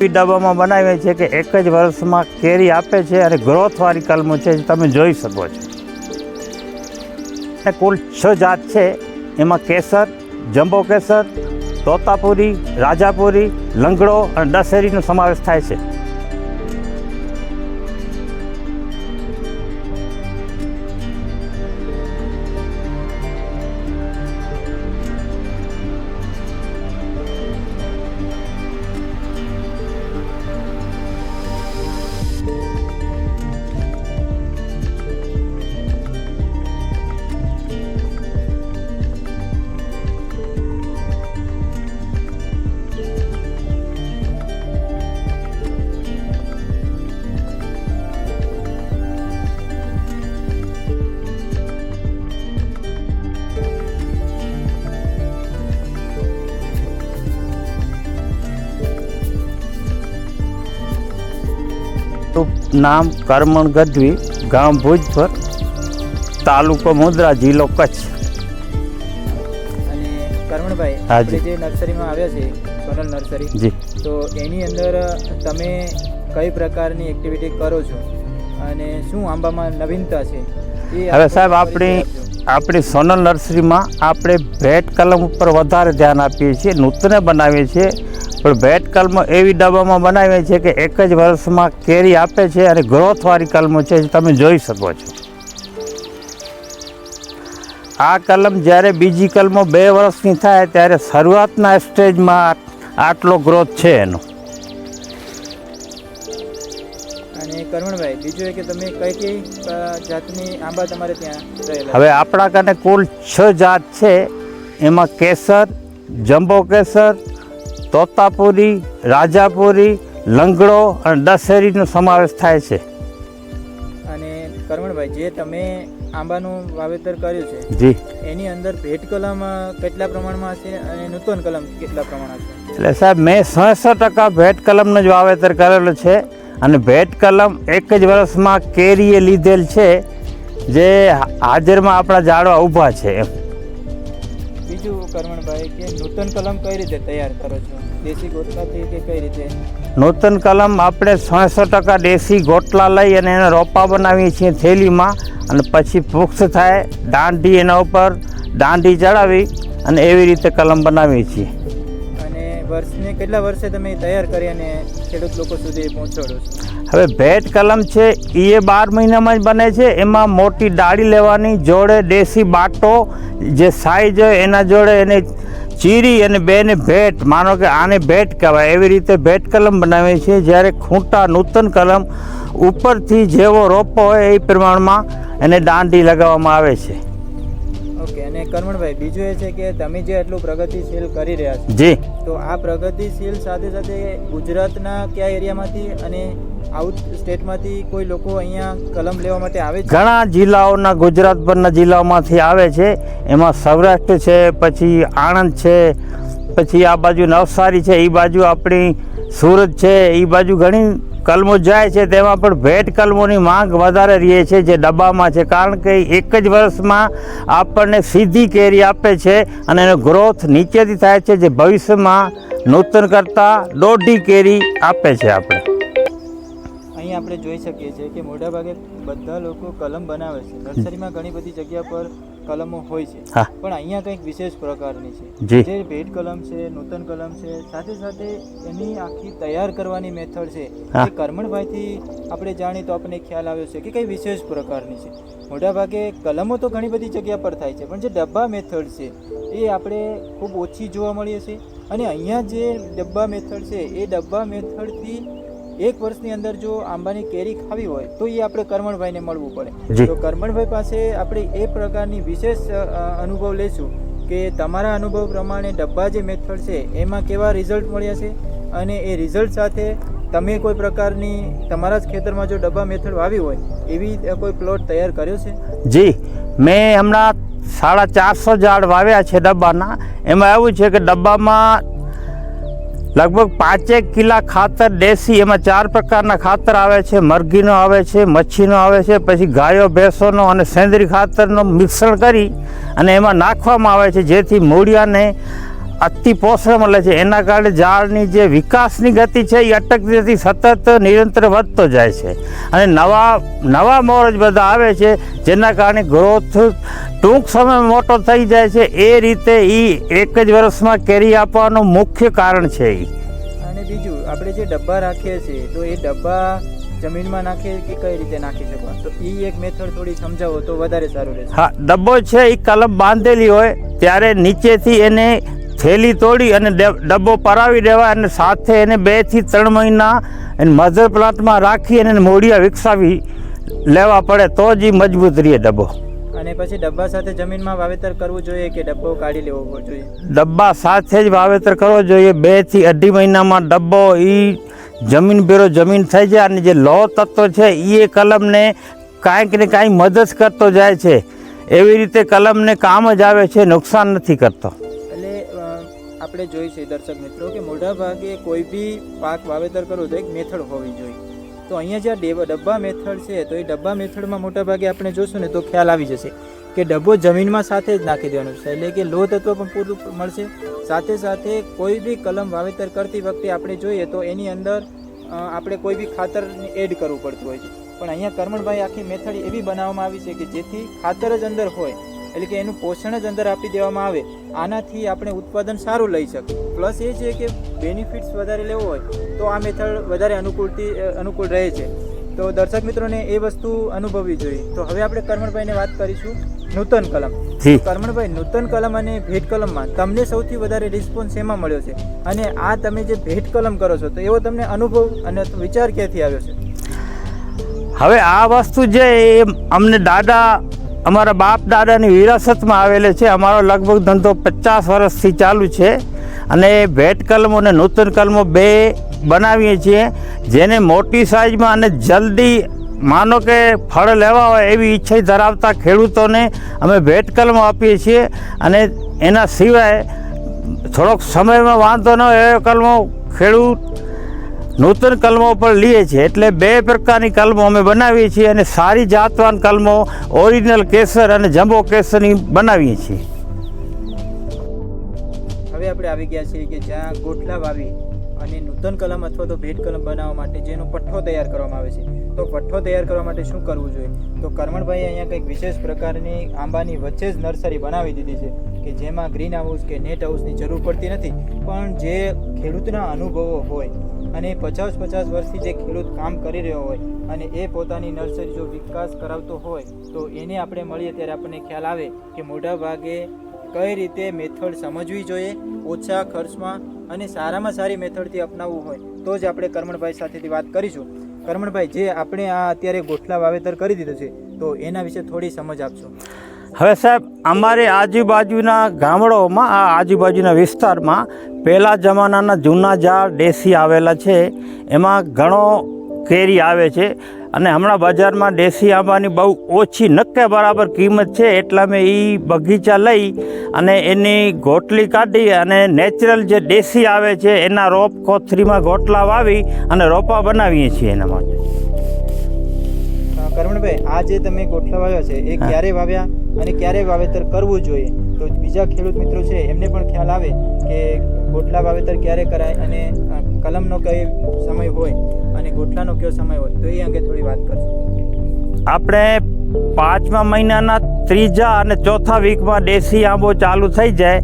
એ ડબ્બામાં બનાવીએ છીએ કે એક જ વર્ષમાં કેરી આપે છે અને ગ્રોથવાળી કલમો છે, તમે જોઈ શકો છો. અને કુલ છ જાત છે. એમાં કેસર, જંબો કેસર, તોતાપુરી, રાજાપુરી, લંગડો અને દશેરીનો સમાવેશ થાય છે. નામ કરમણ ગઢવી ગામ ભુજપર તાલુકો મુદ્રા જિલ્લો કચ્છ. અને કરમણભાઈ હાજી. જે. નર્સરીમાં આવ્યા છે સોનલ નર્સરી જી. તો એની અંદર તમે કઈ પ્રકારની એક્ટિવિટી કરો છો? અને શું આંબામાં નવીનતા છે? હવે સાહેબ આપણી આપણી સોનલ નર્સરીમાં આપણે ભેટ કલમ ઉપર વધારે ધ્યાન આપીએ છીએ નૂતને બનાવીએ છીએ. પણ ભેટ કલમો એવી ડબ્બામાં બનાવે છે કે એક જ વર્ષમાં કેરી આપે છે અને ગ્રોથવાળી કલમો છે તમે જોઈ શકો છો. આ કલમ જ્યારે બીજી કલમો બે વર્ષની થાય ત્યારે શરૂઆતના સ્ટેજમાં આટલો ગ્રોથ છે એનો. અને કરમણભાઈ બીજું કે તમે કઈ કઈ જાતની આંબા તમારે ત્યાં હવે આપણા કને કુલ છ જાત છે. એમાં કેસર જમ્બો કેસર તોતાપુરી રાજાપુરી લંગડો અને દશેરીનો સમાવેશ થાય છે. અને કરમણભાઈ જે તમે આંબાનું વાવેતર કર્યું છે જી. એની અંદર ભેટ કલમ કેટલા પ્રમાણમાં હશે અને નૂતન કલમ કેટલા પ્રમાણમાં હશે? એટલે સાહેબ મેં છસો ટકા ભેટ કલમનો જ વાવેતર કરેલો છે અને ભેટ કલમ એક જ વર્ષમાં કેરીએ લીધેલ છે જે હાજરમાં આપણા ઝાડવા ઊભા છે એમ. બીજું કરમણભાઈ કે નૂતન કલમ કઈ રીતે તૈયાર કરો છો? દેશી ગોટલાથી કે કઈ રીતે? નૂતન કલમ આપણે છસો ટકા દેશી ગોટલા લઈ અને એને રોપા બનાવીએ છીએ થેલીમાં અને પછી પુખ્ત થાય, દાંડી એના ઉપર દાંડી ચડાવી અને એવી રીતે કલમ બનાવીએ છીએ. વર્ષને કેટલા વર્ષે તમે તૈયાર કરી અને ખેડૂત લોકો સુધી પહોંચાડો છો? હવે ભેટ કલમ છે એ બાર મહિનામાં જ બને છે. એમાં મોટી ડાળી લેવાની, જોડે દેશી બાટો, જે સાઈઝ હોય એના જોડે એને ચીરી અને બેને ભેટ, માનો કે આને ભેટ કહેવાય. એવી રીતે ભેટ કલમ બનાવીએ છીએ જ્યારે ખૂંટા નૂતન કલમ ઉપરથી જેવો રોપો હોય એ પ્રમાણમાં એને દાંડી લગાવવામાં આવે છે. ઓકે અને કરમણભાઈ બીજું એ છે કે તમે જે એટલું પ્રગતિશીલ કરી રહ્યા છો જી. તો આ પ્રગતિશીલ સાથે સાથે ગુજરાતના કયા એરિયામાંથી અને આઉટ સ્ટેટમાંથી કોઈ લોકો અહીંયા કલમ લેવા માટે આવે છે? ઘણા જિલ્લાઓના ગુજરાતભરના જિલ્લાઓમાંથી આવે છે. એમાં સૌરાષ્ટ્ર છે પછી આણંદ છે પછી આ બાજુ નવસારી છે એ બાજુ આપણી સુરત છે એ બાજુ ઘણી કલમો જાય છે, તેમાં પણ ભેટ કલમોની માંગ વધારે રહે છે, જે ડબ્બામાં છે. કારણ કે એક જ વર્ષમાં આપણને સીધી કેરી આપે છે અને એનો ગ્રોથ નીચેથી થાય છે, જે ભવિષ્યમાં નૂતન કરતાં દોઢી કેરી આપે છે આપણે. અહીં આપણે જોઈ શકીએ છીએ કે મોટાભાગે બધા લોકો કલમ બનાવે છે. નર્સરીમાં ઘણી બધી જગ્યા પર કલમો હોય છે. પણ અહીંયા કંઈક વિશેષ પ્રકારની છે. જે. ભેટ કલમ છે નૂતન કલમ છે સાથે સાથે એની આખી તૈયાર કરવાની મેથડ છે. એ કર્મણભાઈથી આપણે જાણીએ તો આપણને ખ્યાલ આવ્યો છે કે કઈ વિશેષ પ્રકારની છે. મોટાભાગે કલમો તો ઘણી બધી જગ્યા પર થાય છે પણ જે ડબ્બા મેથડ છે એ આપણે ખૂબ ઓછી જોવા મળીએ છે અને અહીંયા જે ડબ્બા મેથડ છે એ ડબ્બા મેથડથી એક વર્ષની અંદર જો આંબાની કેરી ખાવી હોય તો એ આપણે કરમણભાઈને મળવું પડે. તો કરમણભાઈ પાસે આપણે એ પ્રકારની વિશેષ અનુભવ લઈશું કે તમારા અનુભવ પ્રમાણે ડબ્બા જે મેથડ છે એમાં કેવા રિઝલ્ટ મળ્યા છે? અને એ રિઝલ્ટ સાથે તમે કોઈ પ્રકારની તમારા જ ખેતરમાં જો ડબ્બા મેથડ વાવી હોય એવી કોઈ પ્લોટ તૈયાર કર્યો છે? જી. મેં હમણાં સાડા ચારસો ઝાડ વાવ્યા છે ડબ્બાના. એમાં એવું છે કે ડબ્બામાં લગભગ પાંચેક કિલા ખાતર દેશી, એમાં ચાર પ્રકારના ખાતર આવે છે. મરઘીનો આવે છે, મચ્છીનો આવે છે, પછી ગાયો, ભેંસોનો અને સેન્દ્રી ખાતરનો મિશ્રણ કરી અને એમાં નાખવામાં આવે છે, જેથી મૂળિયાને અતિ પોષણ મળે છે. એના કારણે ઝાડની જે વિકાસની ગતિ છે એ અટકતી નથી સતત નિરંતર વધતો જાય છે. અને નવા નવા મોર જ બધા આવે છે જેના કારણે ગ્રોથ ટૂંક સમયમાં મોટો થઈ જાય છે. એ રીતે એ એક જ વર્ષમાં કેરી આપવાનું મુખ્ય કારણ છે એ અને બીજું આપણે જે ડબ્બા રાખીએ છીએ તો એ ડબ્બા જમીનમાં નાખીએ કે કઈ રીતે નાખી શકો તો એ એક મેથડ થોડી સમજાવો તો વધારે સારું રહેશે. હા ડબ્બો છે એ કલમ બાંધેલી હોય ત્યારે નીચેથી એને થેલી તોડી અને ડબ્બો પરાવી દેવા અને સાથે એને બેથી ત્રણ મહિના એને મધર પ્લાન્ટમાં રાખી અને એને મૂળિયા વિકસાવી લેવા પડે તો જ એ મજબૂત રહે ડબ્બો. અને પછી ડબ્બા સાથે જમીનમાં વાવેતર કરવું જોઈએ કે ડબ્બો કાઢી લેવો જોઈએ? ડબ્બા સાથે જ વાવેતર કરવો જોઈએ. બેથી અઢી મહિનામાં ડબ્બો એ જમીન ભેરો જમીન થઈ જાય અને જે લો તત્વ છે એ કલમને કાંઈક ને કાંઈક મદદ કરતો જાય છે. એવી રીતે કલમને કામ જ આવે છે નુકસાન નથી કરતો. આપણે જોઈ છે દર્શક મિત્રો કે મોટા ભાગે કોઈ બી પાક વાવેતર કરવું તો એક મેથડ હોવી જોઈએ. તો અહીંયા જ્યાં ડબ્બા મેથડ છે, તો એ ડબ્બા મેથડમાં મોટા ભાગે આપણે જોશું ને તો ખ્યાલ આવી જશે કે ડબ્બો જમીનમાં સાથે જ નાખી દેવાનો છે. એટલે કે લો તત્વ પણ પૂરું મળશે. સાથે સાથે કોઈ બી કલમ વાવેતર કરતી વખતે આપણે જોઈએ તો એની અંદર આપણે કોઈ બી ખાતર એડ કરવું પડતું હોય છે. પણ અહીંયા કરમણભાઈ આખી મેથડ એવી બનાવવામાં આવી છે કે જેથી ખાતર જ અંદર હોય એટલે કે એનું પોષણ જ અંદર આપી દેવામાં આવે. આનાથી આપણે ઉત્પાદન સારું લઈ શકીએ. પ્લસ એ છે કે બેનિફિટ્સ વધારે લેવો હોય તો આ મેથડ વધારે અનુકૂળથી અનુકૂળ રહે છે. તો દર્શક મિત્રોને એ વસ્તુ અનુભવવી જોઈએ. તો હવે આપણે કરમણભાઈને વાત કરીશું નૂતન કલમ. કરમણભાઈ નૂતન કલમ અને ભેટ કલમમાં તમને સૌથી વધારે રિસ્પોન્સ એમાં મળ્યો છે? અને આ તમે જે ભેટ કલમ કરો છો તો એવો તમને અનુભવ અને વિચાર ક્યાંથી આવ્યો છે? હવે આ વસ્તુ જે અમને દાદા અમારા બાપ દાદાની વિરાસતમાં આવેલે છે. અમારો લગભગ ધંધો પચાસ વર્ષથી ચાલુ છે અને ભેટ કલમો અને નૂતન કલમો બે બનાવીએ છીએ. જેને મોટી સાઇઝમાં અને જલ્દી માનો કે ફળ લેવા હોય એવી ઈચ્છા ધરાવતા ખેડૂતોને અમે ભેટ કલમો આપીએ છીએ અને એના સિવાય થોડોક સમયમાં વાંધો ન હોય એ કલમો ખેડૂત નૂતન કલમો પણ લઈએ છીએ. એટલે બે પ્રકારની કલમો અમે બનાવીએ છીએ અને સારી જાતવાન કલમો ઓરિજિનલ કેસર અને જમ્બો કેસરની બનાવીએ છીએ. હવે આપણે આવી ગયા છીએ કે જ્યાં ગોઠલા વાવી અને નૂતન કલમ અથવા તો ભેટ કલમ બનાવવા માટે જેનો પઠ્ઠો તૈયાર કરવામાં આવે છે. તો પઠ્ઠો તૈયાર કરવા માટે શું કરવું જોઈએ? તો કરમણભાઈ અહીંયા કંઈક વિશેષ પ્રકારની આંબાની વચ્ચે જ નર્સરી બનાવી દીધી છે કે જેમાં ગ્રીન હાઉસ કે નેટ હાઉસની જરૂર પડતી નથી. પણ જે ખેડૂતના અનુભવો હોય અને પચાસ પચાસ વર્ષથી જે ખેડૂત કામ કરી રહ્યો હોય અને એ પોતાની નર્સરી જો વિકાસ કરાવતો હોય, તો એને આપણે મળીએ ત્યારે આપણને ખ્યાલ આવે કે મોટા ભાગે કઈ રીતે મેથડ સમજવી જોઈએ, ઓછા ખર્ચમાં અને સારામાં સારી મેથડથી અપનાવવું હોય, તો જ આપણે કરમણભાઈ સાથેથી વાત કરીશું. કરમણભાઈ, જે આપણે આ અત્યારે ગોઠલા વાવેતર કરી દીધું છે, તો એના વિશે થોડી સમજ આપશો? હવે સાહેબ, અમારે આજુબાજુના ગામડાઓમાં આ આજુબાજુના વિસ્તારમાં પહેલાં જમાનાના જૂના ઝાડ દેશી આવેલા છે. એમાં ઘણો કેરી આવે છે અને હમણાં બજારમાં દેશી આંબાની બહુ ઓછી નક્કે બરાબર કિંમત છે એટલા મેં એ બગીચા લઈ અને એની ગોટલી કાઢી અને નેચરલ જે દેશી આવે છે એના રોપ કોથરીમાં ગોટલા વાવી અને રોપા બનાવીએ છીએ એના માટે. કરમણભાઈ આ જે તમે ગોઠલા વાવ્યા છે એ ક્યારે વાવ્યા અને ક્યારે વાવેતર કરવું જોઈએ? તો બીજા ખેડૂત મિત્રો છે એમને પણ ખ્યાલ આવે કે ગોઠલા વાવેતર ક્યારે કરાય અને કલમનો કયો સમય હોય અને ગોઠલાનો કયો સમય હોય તો એ અંગે થોડી વાત કરશો. આપણે પાંચમા મહિનાના ત્રીજા અને ચોથા વીકમાં દેશી આંબો ચાલુ થઈ જાય.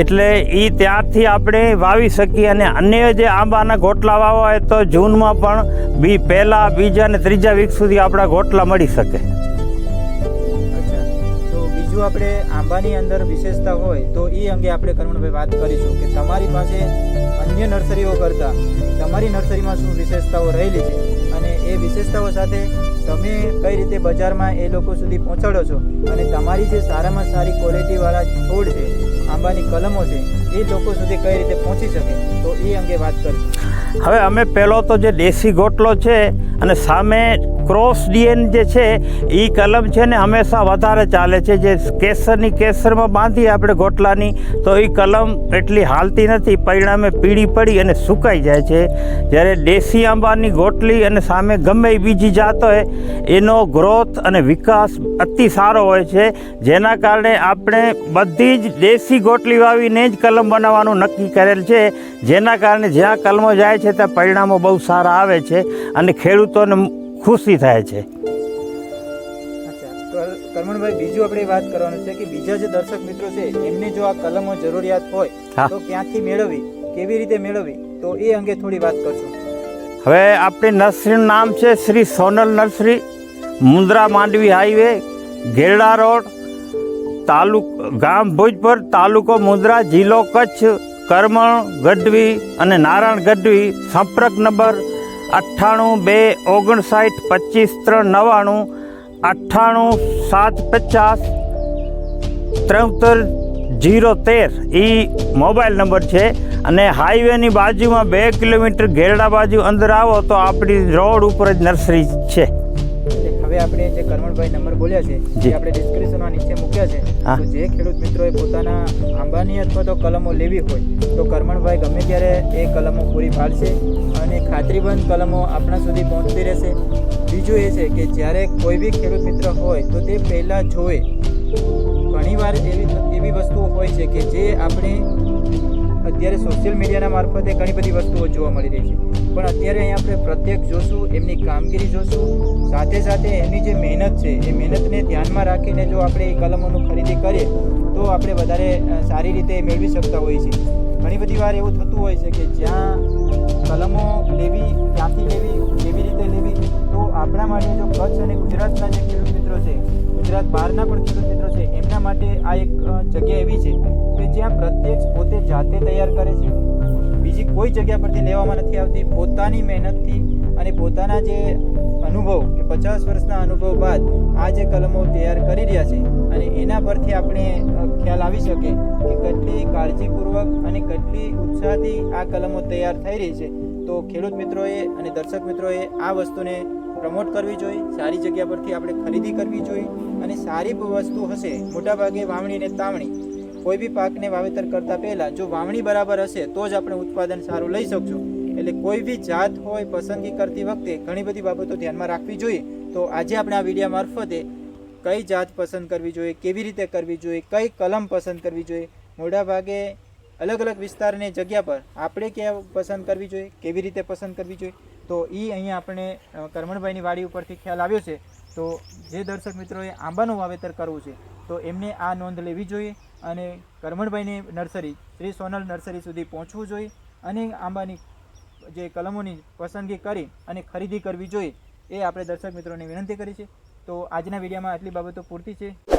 એટલે એ ત્યાંથી આપણે વાવી શકીએ અને અન્ય જે આંબાના ગોટલા વાવવા હોય તો જૂનમાં પણ બી પહેલા, બીજા અને ત્રીજા વીક સુધી આપણા ગોટલા મળી શકે. બીજું આપણે આંબાની અંદર વિશેષતા હોય તો એ અંગે આપણે કરુણભાઈ વાત કરીશું કે તમારી પાસે અન્ય નર્સરીઓ કરતાં તમારી નર્સરીમાં શું વિશેષતાઓ રહેલી છે? અને એ વિશેષતાઓ સાથે તમે કઈ રીતે બજારમાં એ લોકો સુધી પહોંચાડો છો? અને તમારી જે સારામાં સારી ક્વોલિટીવાળા છોડ છે આંબાની કલમો છે, એ લોકો સુધી કઈ રીતે પહોંચી શકે, તો એ અંગે વાત કરીશું. હવે અમે પહેલો તો જે દેશી ગોટલો છે, અને સામે ક્રોસ ડીએન જે છે એ કલમ છે ને હંમેશા વધારે ચાલે છે. જે કેસરની કેસરમાં બાંધીએ આપણે ગોટલાની, તો એ કલમ એટલી હાલતી નથી. પરિણામે પીળી પડી અને સુકાઈ જાય છે. જ્યારે દેશી આંબાની ગોટલી અને સામે ગમે એ બીજી જાત હોય, એનો ગ્રોથ અને વિકાસ અતિ સારો હોય છે. જેના કારણે આપણે બધી જ દેશી ગોટલી વાવીને જ કલમ બનાવવાનું નક્કી કરેલ છે. જેના કારણે જ્યાં કલમો જાય છે, ત્યાં પરિણામો બહુ સારા આવે છે. અને ખેડૂતોને ખુશી થાય છે. કરમણભાઈ બીજું આપણે વાત કરવાનું છે કે બીજા જે દર્શક મિત્રો છે એમને જો આ કલમો જરૂરિયાત હોય તો ક્યાંથી મેળવવી કેવી રીતે મેળવવી તો એ અંગે થોડી વાત કરશું. હવે આપણી નર્સરીનું નામ છે Shri Sonal nursery Mundra Mandvi highway Gerda road તાલુક ગામ ભોજપુર તાલુકો મુન્દ્રા જિલ્લો કચ્છ કરમણ ગઢવી અને નારાયણ ગઢવી સંપર્ક નંબર અઠ્ઠાણું બે ઓગણસાઠ પચીસ ત્રણ નવ્વાણું, અઠ્ઠાણું સાત પચાસ ત્રણતર જીરો તેર. એ મોબાઈલ નંબર છે અને હાઈવેની બાજુમાં બે કિલોમીટર ઘેરડા બાજુ અંદર આવો તો આપણી રોડ ઉપર જ નર્સરી છે. હવે આપણે જે કરમણભાઈ નંબર બોલ્યા છે જે. આપણે ડિસ્ક્રિપ્શનમાં નીચે મૂક્યા છે. તો જે ખેડૂત મિત્રોએ પોતાના આંબાની અથવા તો કલમો લેવી હોય તો કરમણભાઈ ગમે ત્યારે એ કલમો પૂરી પાડશે અને ખાતરીબંધ કલમો આપણા સુધી પહોંચતી રહેશે. બીજું એ છે કે જ્યારે કોઈ બી ખેડૂત મિત્ર હોય તો તે પહેલાં જોવે. ઘણીવાર એવી એવી વસ્તુઓ હોય છે કે જે આપણે અત્યારે સોશિયલ મીડિયાના મારફતે ઘણી બધી વસ્તુઓ જોવા મળી રહી છે. પણ અત્યારે અહીંયા આપણે પ્રત્યક્ષ જોશું, એમની કામગીરી જોશું, સાથે સાથે એમની જે મહેનત છે, એ મહેનતને ધ્યાનમાં રાખીને જો આપણે એ કલમોનું ખરીદી કરીએ, તો આપણે વધારે સારી રીતે મેળવી શકતા હોઈએ છીએ. ઘણી બધી વાર એવું થતું હોય છે કે જ્યાં કલમો લેવી, ક્યાંથી લેવી, કેવી રીતે લેવી, તો આપણા માટે જો કચ્છ અને ગુજરાતના જે ખેડૂત મિત્રો છે ગુજરાત બહારના પણ ખેડૂત મિત્રો છે, એમના માટે આ એક જગ્યા એવી છે કે જ્યાં પ્રત્યક્ષ પોતે જાતે તૈયાર કરે છે. બીજી કોઈ જગ્યા પરથી લેવામાં નથી આવતી. પોતાની મહેનતથી અને પોતાના જે અનુભવ કે પચાસ વર્ષના અનુભવ બાદ આ જે કલમો તૈયાર કરી રહ્યા છે અને એના પરથી આપણે ખ્યાલ આવી શકે કે કેટલી કાળજીપૂર્વક અને કેટલી ઉત્સાહથી આ કલમો તૈયાર થઈ રહી છે. તો ખેડૂત મિત્રોએ અને દર્શક મિત્રોએ આ વસ્તુને પ્રમોટ કરવી જોઈએ, સારી જગ્યા પરથી આપણે ખરીદી કરવી જોઈએ અને સારી વસ્તુ હશે, મોટાભાગે વાવણી અને તાવણી, કોઈ બી પાકને વાવેતર કરતા પહેલા જો વાવણી બરાબર હશે, તો જ આપણે ઉત્પાદન સારું લઈ શકશું. એટલે કોઈ બી જાત હોય, પસંદગી કરતી વખતે ઘણી બધી બાબતો ધ્યાનમાં રાખવી જોઈએ. તો આજે આપણે આ વિડીયા મારફતે કઈ જાત પસંદ કરવી જોઈએ, કેવી રીતે કરવી જોઈએ, કઈ કલમ પસંદ કરવી જોઈએ, મોટાભાગે અલગ અલગ વિસ્તારની જગ્યા પર આપણે ક્યાં પસંદ કરવી જોઈએ, કેવી રીતે પસંદ કરવી જોઈએ તો એ અહીંયા આપણે કરમણભાઈની વાડી ઉપરથી ખ્યાલ આવ્યો છે. તો જે દર્શક મિત્રોએ આંબાનું વાવેતર કરવું છે, તો એમને આ નોંધ લેવી જોઈએ અને કરમણભાઈની નર્સરી, શ્રી સોનલ નર્સરી સુધી પહોંચવું જોઈએ અને આંબાની જે કલમોની પસંદગી કરી અને ખરીદી કરવી જોઈએ, એ આપણે દર્શક મિત્રોને વિનંતી કરી છે. તો આજના વિડીયોમાં આટલી બાબતો પૂરતી છે.